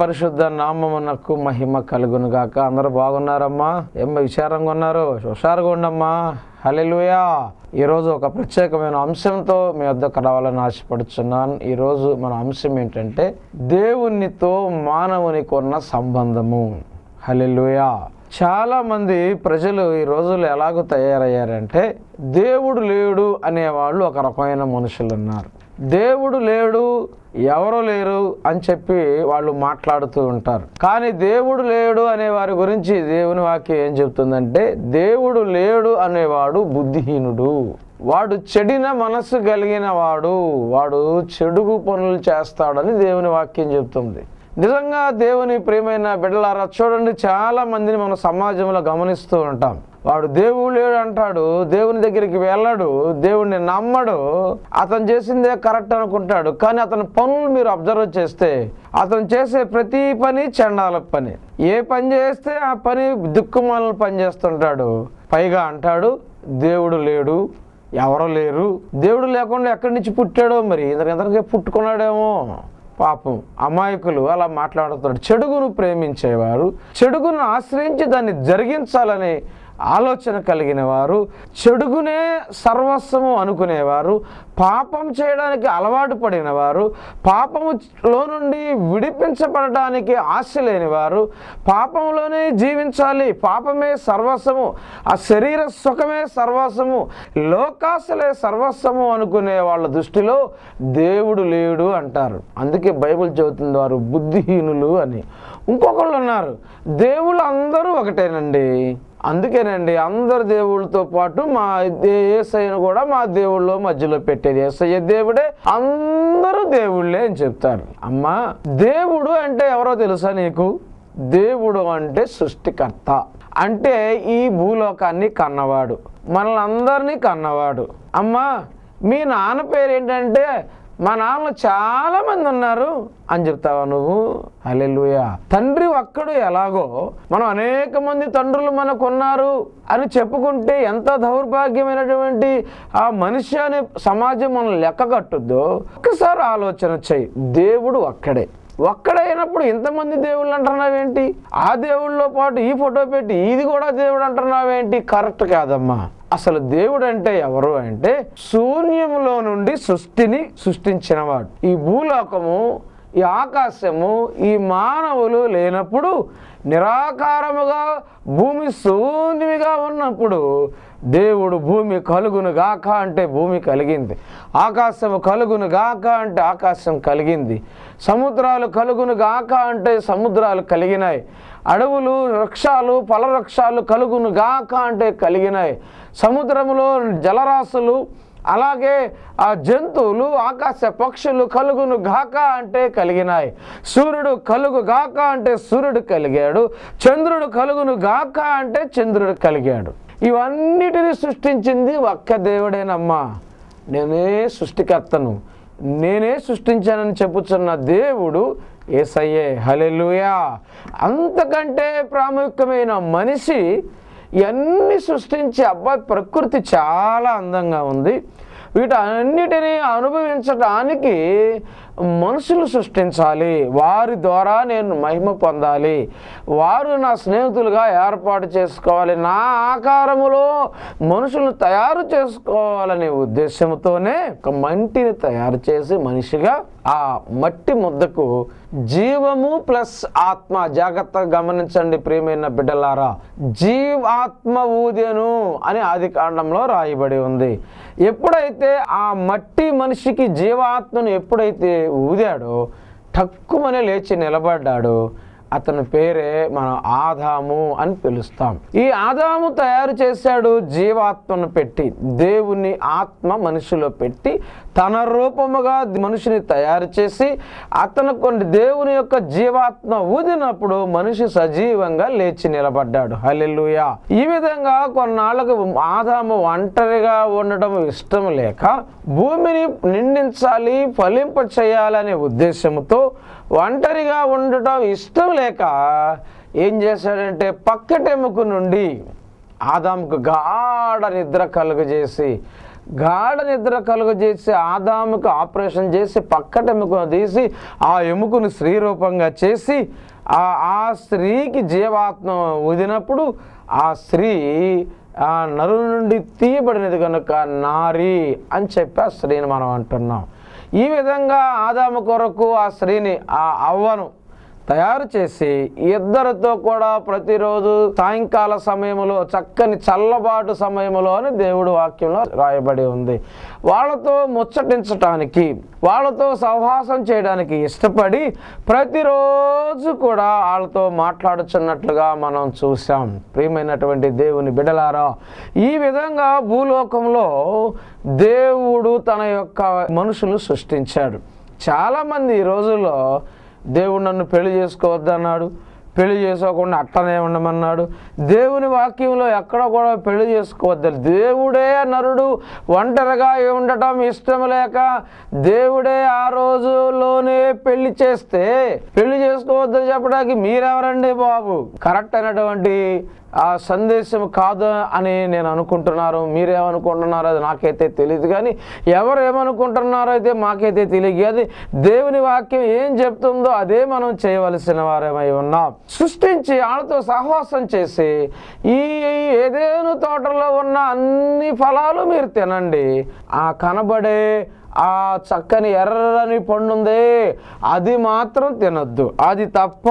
పరిశుద్ధ నామమునకు మహిమ కలుగునుగాక. అందరూ బాగున్నారమ్మా? ఏమో విచారంగా ఉన్నారు? హుషారుగా ఉండమ్మా. హలెలుయా ఈరోజు ఒక ప్రత్యేకమైన అంశంతో మీ వద్దకు రావాలని ఆశపడుచున్నాను. ఈరోజు మన అంశం ఏంటంటే దేవునితో మానవునికి ఉన్న సంబంధము. హలెలుయా చాలామంది ప్రజలు ఈ రోజులు ఎలాగో తయారయ్యారంటే దేవుడు లేడు అనేవాళ్ళు ఒక రకమైన మనుషులు ఉన్నారు దేవుడు లేడు ఎవరు లేరు అని చెప్పి వాళ్ళు మాట్లాడుతూ ఉంటారు. కానీ దేవుడు లేడు అనే వారి గురించి దేవుని వాక్యం ఏం చెప్తుందంటే దేవుడు లేడు అనేవాడు బుద్ధిహీనుడు. వాడు చెడిన మనసు కలిగిన వాడు వాడు చెడుగు పనులు చేస్తాడని దేవుని వాక్యం చెప్తుంది. నిజంగా దేవుని ప్రేమైన బిడ్డలారా చూడండి చాలా మందిని మనం సమాజంలో గమనిస్తూ ఉంటాం. వాడు దేవుడు లేడు అంటాడు దేవుని దగ్గరికి వెళ్ళడు దేవుడిని నమ్మడు అతను చేసిందే కరెక్ట్ అనుకుంటాడు. కానీ అతని పనులు మీరు అబ్జర్వ్ చేస్తే అతను చేసే ప్రతి పని చండాల పని. ఏ పని చేస్తే ఆ పని దిక్కుమాలను పని చేస్తుంటాడు. పైగా అంటాడు దేవుడు లేడు ఎవరో లేరు. దేవుడు లేకుండా ఎక్కడి నుంచి పుట్టాడో మరి? ఇంతకంతకే పుట్టుకున్నాడేమో. పాపం అమాయకులు అలా మాట్లాడుతున్నాడు. చెడుగును ప్రేమించేవారు చెడుగును ఆశ్రయించి దాన్ని జరిగించాలని ఆలోచన కలిగిన వారు చెడుగునే సర్వస్వము అనుకునేవారు పాపం చేయడానికి అలవాటు పడిన వారు పాపములో నుండి విడిపించబడటానికి ఆశ లేని వారు పాపంలోనే జీవించాలి పాపమే సర్వస్వము ఆ శరీర సుఖమే సర్వస్వము లోకాశలే సర్వస్వము అనుకునే వాళ్ళ దృష్టిలో దేవుడు లేడు అంటారు. అందుకే బైబిల్ చదువుతుంది వారు బుద్ధిహీనులు అని. ఇంకొకళ్ళు ఉన్నారు దేవుళ్ళు అందరూ ఒకటేనండి. అందుకేనండి అందరు దేవుళ్ళతో పాటు మా ఏసయ్యను కూడా మా దేవుళ్ళ మధ్యలో పెట్టేది. ఏసయ్య దేవుడే అందరూ దేవుళ్ళే అని చెప్తారు. అమ్మా దేవుడు అంటే ఎవరో తెలుసా నీకు? దేవుడు అంటే సృష్టికర్త. అంటే ఈ భూలోకాన్ని కన్నవాడు. మనల్ని అందరినీ కన్నవాడు. అమ్మా మీ నాన్న పేరు ఏంటంటే మా నాన్న చాలా మంది ఉన్నారు అని చెప్తావా నువ్వు? అలెలుయా తండ్రి ఒక్కడు ఎలాగో మనం అనేక మంది తండ్రులు మనకు ఉన్నారు అని చెప్పుకుంటే ఎంత దౌర్భాగ్యమైనటువంటి ఆ మనిషి అనే సమాజం మనం లెక్క కట్టుద్దో ఒక్కసారి ఆలోచన చేయి. దేవుడు ఒక్కడే. ఒక్కడైనప్పుడు ఇంతమంది దేవుళ్ళు అంటున్నావేంటి? ఆ దేవుళ్ళతో పాటు ఈ ఫోటో పెట్టి ఇది కూడా దేవుడు అంటున్నావేంటి? కరెక్ట్ కాదమ్మా. అసలు దేవుడు అంటే ఎవరు అంటే శూన్యములో నుండి సృష్టిని సృష్టించినవాడు. ఈ భూలోకము ఈ ఆకాశము ఈ మానవులు లేనప్పుడు నిరాకారముగా భూమి శూన్యమిగా ఉన్నప్పుడు దేవుడు భూమి కలుగును గాక అంటే భూమి కలిగింది. ఆకాశము కలుగును గాక అంటే ఆకాశం కలిగింది. సముద్రాలు కలుగును గాక అంటే సముద్రాలు కలిగినాయి. అడవులు వృక్షాలు ఫలవృక్షాలు కలుగును గాక అంటే కలిగినాయి. సముద్రంలో జలరాశులు అలాగే ఆ జంతువులు ఆకాశ పక్షులు కలుగును గాక అంటే కలిగినాయి. సూర్యుడు కలుగు గాక అంటే సూర్యుడు కలిగాడు. చంద్రుడు కలుగును గాక అంటే చంద్రుడు కలిగాడు. ఇవన్నిటిని సృష్టించింది ఒక్క దేవుడేనమ్మా. నేనే సృష్టికర్తను. నేనే సృష్టించానని చెప్పుచున్న దేవుడు ఏసయ్యే. హలెలుయా అంతకంటే ప్రాముఖ్యమైన మనిషి ఇవన్నీ సృష్టించి అబ్బాయి ప్రకృతి చాలా అందంగా ఉంది. వీటన్నిటినీ అనుభవించడానికి మనుషులు సృష్టించాలి. వారి ద్వారా నేను మహిమ పొందాలి. వారు నా స్నేహితులుగా ఏర్పాటు చేసుకోవాలి. నా ఆకారములో మనుషులను తయారు చేసుకోవాలనే ఉద్దేశంతోనే ఒక మంటిని తయారు చేసి మనిషిగా ఆ మట్టి ముద్దకు జీవము ప్లస్ ఆత్మ. జాగ్రత్తగా గమనించండి ప్రియమైన బిడ్డలారా. జీవాత్మ ఊదెను అని ఆది కాండంలో రాయబడి ఉంది. ఎప్పుడైతే ఆ మట్టి మనిషికి జీవాత్మను ఎప్పుడైతే ఊదాడో టక్కుమని లేచి నిలబడ్డాడు అతని పేరే మనం ఆదాము అని పిలుస్తాం. ఈ ఆదాము తయారు చేశాడు జీవాత్మను పెట్టి దేవుని ఆత్మ మనిషిలో పెట్టి తన రూపముగా మనిషిని తయారు చేసి అతను కొన్ని దేవుని యొక్క జీవాత్మ ఊదినప్పుడు మనిషి సజీవంగా లేచి నిలబడ్డాడు. హలెల్లుయా. ఈ విధంగా కొన్నాళ్ళకు ఆదాము ఒంటరిగా ఉండడం ఇష్టం లేక భూమిని నిండించాలి ఫలింప చేయాలనే ఉద్దేశంతో ఒంటరిగా ఉండటం ఇష్టం లేక ఏం చేశాడంటే పక్కటెముకు నుండి ఆదాముకు గాఢ నిద్ర కలుగజేసి గాఢ నిద్ర కలుగజేసి ఆదాముకు ఆపరేషన్ చేసి పక్కటెముకను తీసి ఆ ఎముకను స్త్రీ రూపంగా చేసి ఆ ఆ స్త్రీకి జీవాత్మ వదినప్పుడు ఆ స్త్రీ ఆ నరు నుండి తీయబడినది కనుక నారి అని చెప్పి ఆ స్త్రీని మనం అంటున్నాం. ఈ విధంగా ఆదాము కొరకు ఆ స్త్రీని ఆ అవ్వను తయారు చేసి ఇద్దరితో కూడా ప్రతిరోజు సాయంకాల సమయంలో చక్కని చల్లబాటు సమయంలో అని దేవుడు వాక్యంలో రాయబడి ఉంది. వాళ్ళతో ముచ్చటించటానికి వాళ్ళతో సహవాసం చేయడానికి ఇష్టపడి ప్రతిరోజు కూడా వాళ్ళతో మాట్లాడుచున్నట్లుగా మనం చూసాం ప్రియమైనటువంటి దేవుని బిడలారా ఈ విధంగా భూలోకంలో దేవుడు తన యొక్క మనుషులు సృష్టించాడు. చాలామంది ఈ రోజుల్లో దేవుడు నన్ను పెళ్ళి చేసుకోవద్దన్నాడు పెళ్ళి చేసుకోకుండా అట్టనే ఉండమన్నాడు. దేవుని వాక్యంలో ఎక్కడ కూడా పెళ్ళి చేసుకోవద్దు దేవుడే నరుడు ఒంటరిగా ఉండటం ఇష్టం లేక దేవుడే ఆ రోజులోనే పెళ్ళి చేస్తే పెళ్ళి చేసుకోవద్దని చెప్పడానికి మీరెవరండి బాబు? కరెక్ట్ అయినటువంటి ఆ సందేశం కాదు అని నేను అనుకుంటున్నారు మీరేమనుకుంటున్నారో అది నాకైతే తెలియదు కానీ ఎవరు ఏమనుకుంటున్నారో అయితే మాకైతే తెలియదు. అది దేవుని వాక్యం ఏం చెప్తుందో అదే మనం చేయవలసిన వారేమై ఉన్నాం. సృష్టించి వాళ్ళతో సహవాసం చేసి ఈ ఏదేను తోటలో ఉన్న అన్ని ఫలాలు మీరు తినండి. ఆ కనబడే ఆ చక్కని ఎర్రని పండుందే. అది మాత్రం తినొద్దు. అది తప్ప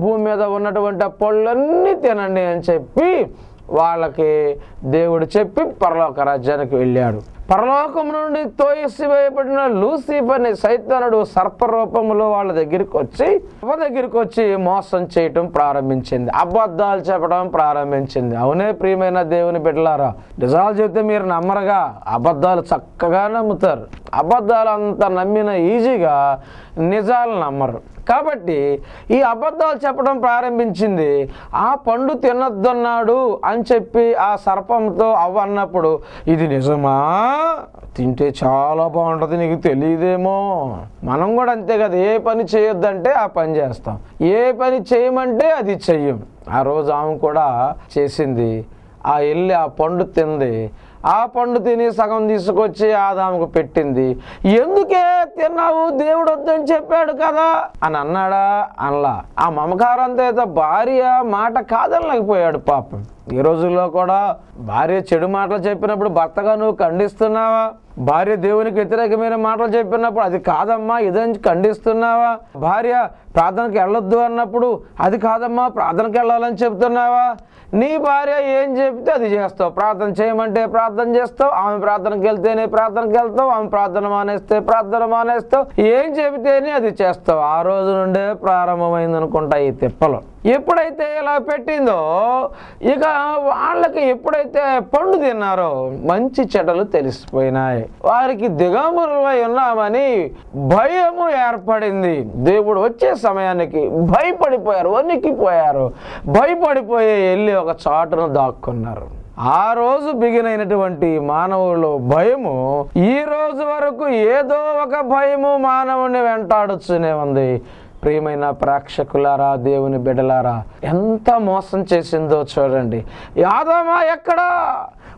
భూమి మీద ఉన్నటువంటి పళ్ళన్నీ తినండి అని చెప్పి వాళ్ళకి దేవుడు చెప్పి పరలోక రాజ్యానికి వెళ్ళాడు. పరలోకం నుండి తోయసివేయబడిన లూసిఫర్ని సైతానుడు సర్పరూపంలో వాళ్ళ దగ్గరికి వచ్చి అవ్వ దగ్గరికి వచ్చి మోసం చేయటం ప్రారంభించింది. అబద్ధాలు చెప్పడం ప్రారంభించింది. అవునే ప్రియమైన దేవుని బిడ్డలారా నిజాలు చెప్తే మీరు నమ్మరుగా. అబద్ధాలు చక్కగా నమ్ముతారు. అబద్ధాలు అంత నమ్మిన ఈజీగా నిజాలు నమ్మరు. కాబట్టి ఈ అబద్ధాలు చెప్పడం ప్రారంభించింది ఆ పండు తినొద్దన్నాడు అని చెప్పి ఆ సర్పంతో అవ్వ అన్నప్పుడు ఇది నిజమా? తింటే చాలా బాగుంటుంది నీకు తెలియదేమో. మనం కూడా అంతే కదా ఏ పని చేయొద్దంటే ఆ పని చేస్తాం. ఏ పని చేయమంటే అది చెయ్యం. ఆ రోజు ఆమె కూడా చేసింది. ఆ వెళ్ళి ఆ పండు తింది. ఆ పండు తిని సగం తీసుకొచ్చి ఆదాముకు పెట్టింది. ఎందుకే తిన్నావు? దేవుడు వద్దని చెప్పాడు కదా అని అన్నాడా అనలా. ఆ మమకారంతో అయితే భార్య మాట కాదనలేకపోయాడు పాపం. ఈ రోజుల్లో కూడా భార్య చెడు మాటలు చెప్పినప్పుడు భర్తగా నువ్వు ఖండిస్తున్నావా? భార్య దేవునికి వ్యతిరేకమైన మాటలు చెప్పినప్పుడు అది కాదమ్మా ఇదని ఖండిస్తున్నావా? భార్య ప్రార్థనకి వెళ్ళొద్దు అన్నప్పుడు అది కాదమ్మా ప్రార్థనకి వెళ్ళాలని చెప్తున్నావా? నీ భార్య ఏం చెప్తే అది చేస్తావు. ప్రార్థన చేయమంటే ప్రార్థన చేస్తావు ఆమె ప్రార్థనకి వెళ్తేనే ప్రార్థనకి వెళ్తావు ఆమె ప్రార్థన మానేస్తే ప్రార్థన మానేస్తావు. ఏం చెబితేనే అది చేస్తావు. ఆ రోజు నుండే ప్రారంభమైంది అనుకుంటా ఈ తిప్పలు. ఎప్పుడైతే ఇలా పెట్టిందో ఇక వాళ్ళకి ఎప్పుడైతే పండు తిన్నారో మంచి చెడ్డలు తెలిసిపోయినాయి. వారికి దిగంబరులై ఉన్నామని భయము ఏర్పడింది. దేవుడు వచ్చే సమయానికి భయపడిపోయారు వణికిపోయారు. భయపడిపోయి వెళ్ళి ఒక చాటును దాక్కున్నారు. ఆ రోజు బిగినైనటువంటి మానవులు భయము ఈ రోజు వరకు ఏదో ఒక భయము మానవుని వెంటాడుతూనే ఉంది. ప్రియమైన ప్రేక్షకులారా దేవుని బిడలారా ఎంత మోసం చేసిందో చూడండి. యాదమా ఎక్కడా?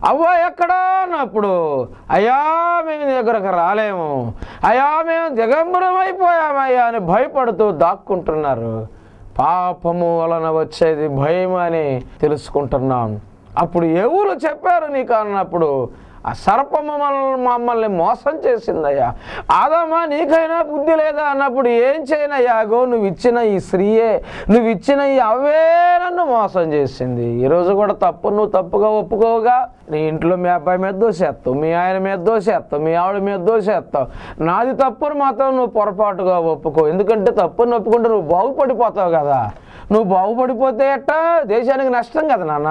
అవ్వ ఎక్కడా? అన్నప్పుడు అయ్యా మేము దగ్గరకు రాలేము. అయ్యా మేము దిగంబరం అయిపోయామయ్యా అని భయపడుతూ దాక్కుంటున్నారు. పాపము వలన వచ్చేది భయం అని తెలుసుకుంటున్నాం. అప్పుడు ఎవరు చెప్పారు నీకు అన్నప్పుడు ఆ సర్పము మమ్మల్ని మోసం చేసిందయ్యా. ఆదమా నీకైనా బుద్ధి లేదా అన్నప్పుడు ఏం చేయనయ్యాగో నువ్వు ఇచ్చిన ఈ స్త్రీయే నువ్వు ఇచ్చిన ఈ అవే నన్ను మోసం చేసింది. ఈరోజు కూడా తప్పు నువ్వు తప్పుగా ఒప్పుకోగా నీ ఇంట్లో మీ అబ్బాయి మీద దోసేస్తావు మీ ఆయన మీద దోసేస్తావు మీ ఆవిడ మీద దోసేస్తావు నాది తప్పును మాత్రం నువ్వు పొరపాటుగా ఒప్పుకో. ఎందుకంటే తప్పును ఒప్పుకుంటే నువ్వు బాగుపడిపోతావు కదా. నువ్వు బాగుపడిపోతే ఎట్టా? దేశానికి నష్టం కదా నాన్న.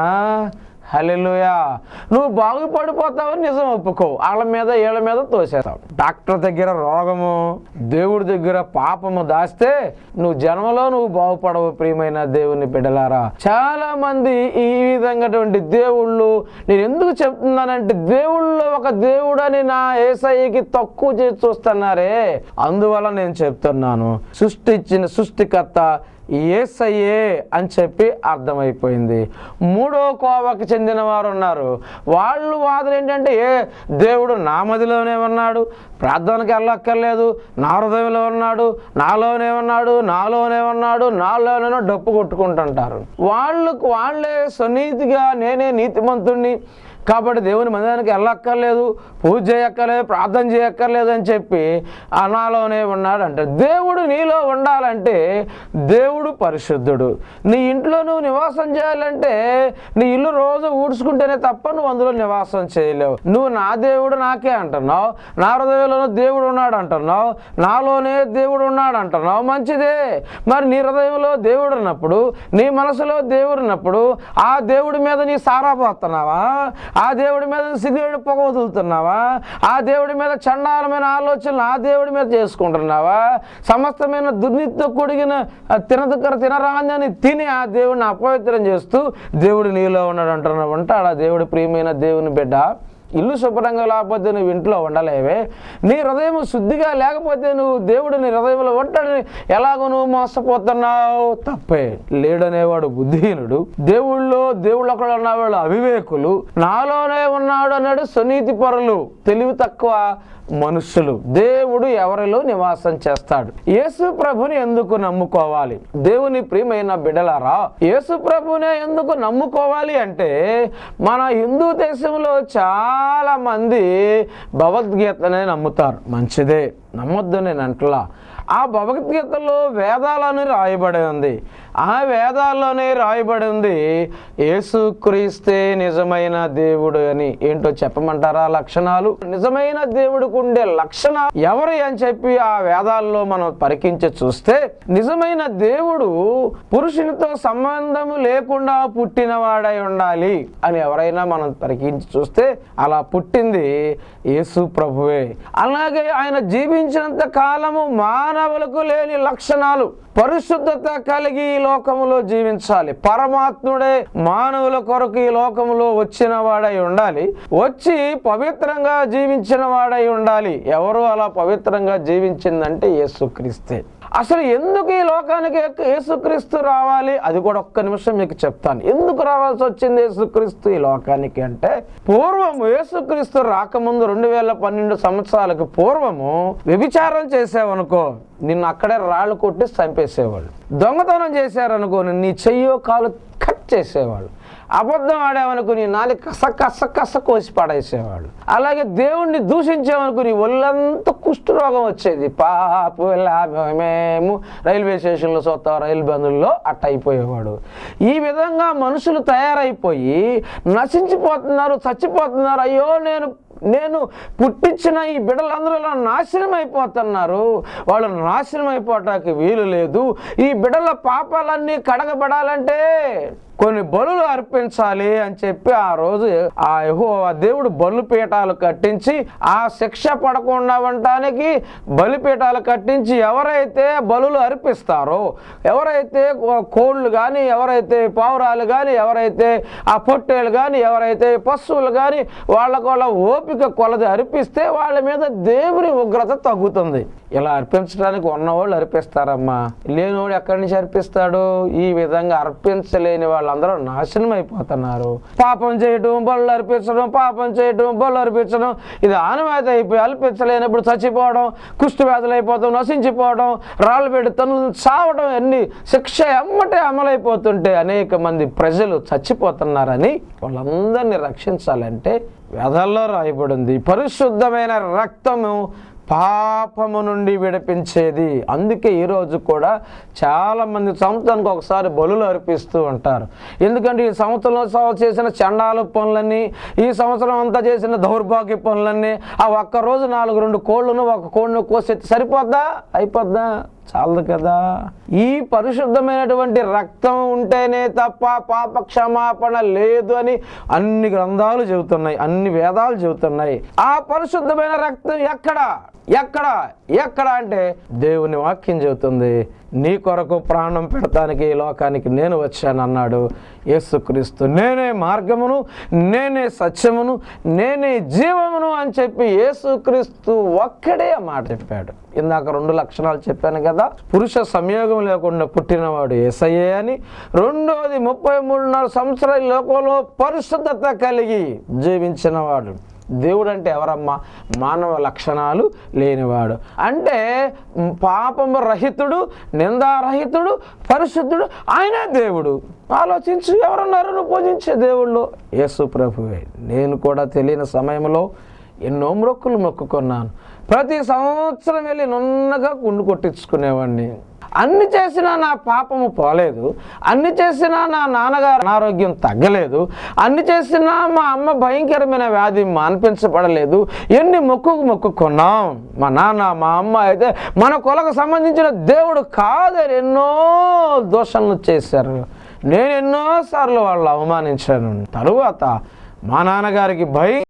హలెలుయా నువ్వు బాగుపడిపోతావని నిజం ఒప్పుకో. వాళ్ళ మీద వీళ్ళ మీద తోసేస్తావు. డాక్టర్ దగ్గర రోగము దేవుడి దగ్గర పాపము దాస్తే నువ్వు జన్మలో నువ్వు బాగుపడవు ప్రియమైన దేవుని బిడ్డలారా. చాలా మంది ఈ విధంగాటువంటి దేవుళ్ళు నేను ఎందుకు చెప్తున్నానంటే దేవుళ్ళు ఒక దేవుడని నా ఏసఐకి తక్కువ చేసి చూస్తున్నారే. అందువల్ల నేను చెప్తున్నాను సృష్టించిన సృష్టికర్త ఏసయ్యే అని చెప్పి అర్థమైపోయింది. మూడో కోవకు చెందిన వారు ఉన్నారు. వాళ్ళు వాదన ఏంటంటే ఏ దేవుడు నా మదిలోనే ఉన్నాడు ప్రార్థనకి వెళ్ళక్కర్లేదు నా హృదయంలో ఉన్నాడు నాలోనే ఉన్నాడు నాలోనే ఉన్నాడు నాలోనే డప్పు కొట్టుకుంటుంటారు. వాళ్ళకు వాళ్ళే సునీతిగా నేనే నీతిమంతుణ్ణి కాబట్టి దేవుని మందిరానికి వెళ్ళక్కర్లేదు పూజ చేయక్కర్లేదు ప్రార్థన చేయక్కర్లేదు అని చెప్పి అనాలోనే ఉన్నాడంట. దేవుడు నీలో ఉండాలంటే దేవుడు పరిశుద్ధుడు. నీ ఇంట్లో నువ్వు నివాసం చేయాలంటే నీ ఇల్లు రోజు ఊడ్చుకుంటేనే తప్ప నువ్వు అందులో నివాసం చేయలేవు. నువ్వు నా దేవుడు నాకే అంటున్నావు నా హృదయంలోనూ దేవుడు ఉన్నాడు అంటున్నావు నాలోనే దేవుడు ఉన్నాడు అంటున్నావు మంచిదే. మరి నీ హృదయంలో దేవుడు ఉన్నప్పుడు నీ మనసులో దేవుడు ఉన్నప్పుడు ఆ దేవుడి మీద నీ సారా పోతున్నావా ఆ దేవుడి మీద సిగరెట్ పొగ వదులుతున్నావా? ఆ దేవుడి మీద చండాలమైన ఆలోచనలు ఆ దేవుడి మీద చేసుకుంటున్నావా? సమస్తమైన దుర్నీతితో కూడిగిన తినదగ్గర తినరాని తిని ఆ దేవుడిని అపవిత్రం చేస్తూ దేవుడు నీలో ఉన్నాడు అంటున్నావు. అంటే ఆ దేవుడి ప్రియమైన దేవుని బిడ్డ? ఇల్లు శుభ్రంగా లేకపోతే నువ్వు ఇంట్లో ఉండలేవే. నీ హృదయం శుద్ధిగా లేకపోతే నువ్వు దేవుడు నీ హృదయంలో ఉంటాడని ఎలాగో నువ్వు మోసపోతున్నావు. తప్పే. లేడనేవాడు బుద్ధిహీనుడు. దేవుళ్ళో దేవుళ్ళు ఒకడు ఉన్నవాళ్ళు అవివేకులు. నాలోనే ఉన్న ఉన్నాడు అన్నాడు సునీతి పరులు తెలివి తక్కువ మనుషులు. దేవుడు ఎవరిలో నివాసం చేస్తాడు? యేసు ప్రభుని ఎందుకు నమ్ముకోవాలి? దేవుని ప్రియమైన బిడలారా యేసు ప్రభునే ఎందుకు నమ్ముకోవాలి అంటే మన హిందూ దేశంలో చాలా మంది భగవద్గీతనే నమ్ముతారు. మంచిదే. నమ్మొద్దు నేను అంటలా. ఆ భగవద్గీతలో వేదాలని రాయబడి ఉంది. ఆ వేదాల్లోనే రాయబడి ఉంది యేసుక్రీస్తే నిజమైన దేవుడు అని. ఏంటో చెప్పమంటారా లక్షణాలు? నిజమైన దేవుడికి ఉండే లక్షణాలు ఎవరు అని చెప్పి ఆ వేదాల్లో మనం పరికించి చూస్తే నిజమైన దేవుడు పురుషునితో సంబంధము లేకుండా పుట్టినవాడై ఉండాలి అని ఎవరైనా మనం పరికించి చూస్తే అలా పుట్టింది యేసు ప్రభువే. అలాగే ఆయన జీవించినంత కాలము మానవులకు లేని లక్షణాలు. పరిశుద్ధత కలిగి ఈ లోకములో జీవించాలి. పరమాత్ముడే మానవుల కొరకు ఈ లోకములో వచ్చిన వాడై ఉండాలి. వచ్చి పవిత్రంగా జీవించిన వాడై ఉండాలి. ఎవరు అలా పవిత్రంగా జీవించిందంటే యేసుక్రీస్తే. అసలు ఎందుకు ఈ లోకానికి యేసుక్రీస్తు రావాలి? అది కూడా ఒక్క నిమిషం మీకు చెప్తాను. ఎందుకు రావాల్సి వచ్చింది యేసుక్రీస్తు ఈ లోకానికి అంటే పూర్వము యేసుక్రీస్తు రాకముందు రెండు వేల పన్నెండు సంవత్సరాలకు పూర్వము వ్యభిచారం చేసావనుకో నిన్ను అక్కడే రాళ్ళు కొట్టి చంపేసేవాళ్ళు. దొంగతనం చేశారనుకో నీ చెయ్యో కాలు కట్ చేసేవాళ్ళు. అబద్ధం ఆడామనుకో నీ నాలి కస కస కస కోసి పడేసేవాడు. అలాగే దేవుణ్ణి దూషించామనుకుని ఒళ్ళంతా కుష్ఠరోగం వచ్చేది. పాపు మేము రైల్వే స్టేషన్లో చూస్తాం రైలు బంధుల్లో అట్ట అయిపోయేవాడు. ఈ విధంగా మనుషులు తయారైపోయి నశించిపోతున్నారు చచ్చిపోతున్నారు. అయ్యో నేను నేను పుట్టించిన ఈ బిడ్డలందరూ ఇలా నాశనం అయిపోతున్నారు వాళ్ళు నాశనం అయిపోవటానికి వీలు లేదు. ఈ బిడ్డల పాపాలన్నీ కడగబడాలంటే కొన్ని బలులు అర్పించాలి అని చెప్పి ఆ రోజు ఆ యహో దేవుడు బలుపీఠాలు కట్టించి ఆ శిక్ష పడకుండా ఉండటానికి బలిపీఠాలు కట్టించి ఎవరైతే బలులు అర్పిస్తారో ఎవరైతే కోళ్ళు కానీ ఎవరైతే పావురాలు కానీ ఎవరైతే ఆ పొట్టేలు కానీ ఎవరైతే పశువులు కానీ వాళ్ళకు వాళ్ళ ఓపిక కొలది అర్పిస్తే వాళ్ళ మీద దేవుని ఉగ్రత తగ్గుతుంది. ఇలా అర్పించడానికి ఉన్నవాళ్ళు అర్పిస్తారమ్మా. లేనివాడు ఎక్కడి నుంచి అర్పిస్తాడు? ఈ విధంగా అర్పించలేని వాళ్ళందరూ నాశనం అయిపోతున్నారు పాపం చేయటం బళ్ళు అర్పించడం పాపం చేయటం బళ్ళు అర్పించడం ఇది ఆనవాయితీ అయిపోయి అల్పించలేనప్పుడు చచ్చిపోవడం కుష్టి వ్యాధులు అయిపోవడం నశించిపోవడం రాళ్ళు పెట్టి తను చావడం అన్ని శిక్ష ఎమ్మటే అమలైపోతుంటే అనేక మంది ప్రజలు చచ్చిపోతున్నారని వాళ్ళందరినీ రక్షించాలంటే వేదాల్లో రాయబడింది. పరిశుద్ధమైన రక్తము పాపము నుండి విడిపించేది. అందుకే ఈరోజు కూడా చాలామంది సంవత్సరానికి ఒకసారి బలులు అర్పిస్తూ ఉంటారు. ఎందుకంటే ఈ సంవత్సరంలో చేసిన చండాల పనులన్నీ ఈ సంవత్సరం అంతా చేసిన దౌర్భాగ్య పనులన్నీ ఆ ఒక్క రోజు నాలుగు రెండు కోళ్ళను ఒక కోళ్ళను కోసి సరిపోద్దా? అయిపోద్దా? చాలదు కదా. ఈ పరిశుద్ధమైనటువంటి రక్తం ఉంటేనే తప్ప పాప క్షమాపణ లేదు అని అన్ని గ్రంథాలు చెబుతున్నాయి అన్ని వేదాలు చెబుతున్నాయి. ఆ పరిశుద్ధమైన రక్తం ఎక్కడ? ఎక్కడ? ఎక్కడ అంటే దేవుని వాక్యం చెబుతుంది. నీ కొరకు ప్రాణం పెడతానికి ఈ లోకానికి నేను వచ్చానన్నాడు యేసుక్రీస్తు. నేనే మార్గమును నేనే సత్యమును నేనే జీవమును అని చెప్పి యేసుక్రీస్తు ఒక్కడే మాట చెప్పాడు. ఇందాక రెండు లక్షణాలు చెప్పాను కదా పురుష సంయోగం లేకుండా పుట్టినవాడు ఏసయ్యే అని రెండోది ముప్పై మూడున్నర సంవత్సరాల లోకంలో పరిశుద్ధత కలిగి జీవించినవాడు. దేవుడు అంటే ఎవరమ్మా? మానవ లక్షణాలు లేనివాడు. అంటే పాపము రహితుడు నిందారహితుడు పరిశుద్ధుడు ఆయనే దేవుడు. ఆలోచించు ఎవరున్నారు? నువ్వు పూజించే దేవుళ్ళు. యేసు ప్రభువే. నేను కూడా తెలియని సమయంలో ఎన్నో మొక్కులు మొక్కుకున్నాను. ప్రతి సంవత్సరం వెళ్ళి నున్నగా గుండు కొట్టించుకునేవాడిని. అన్ని చేసినా నా పాపము పోలేదు అన్ని చేసినా నా నాన్నగారు అనారోగ్యం తగ్గలేదు అన్ని చేసినా మా అమ్మ భయంకరమైన వ్యాధి మాన్పించబడలేదు ఎన్ని మొక్కుకు మొక్కుకున్నాం? మా నాన్న మా అమ్మ అయితే మన కులకు సంబంధించిన దేవుడు కాదని ఎన్నో దోషణలు చేశారు. నేను ఎన్నోసార్లు వాళ్ళు అవమానించాను. తరువాత మా నాన్నగారికి భయం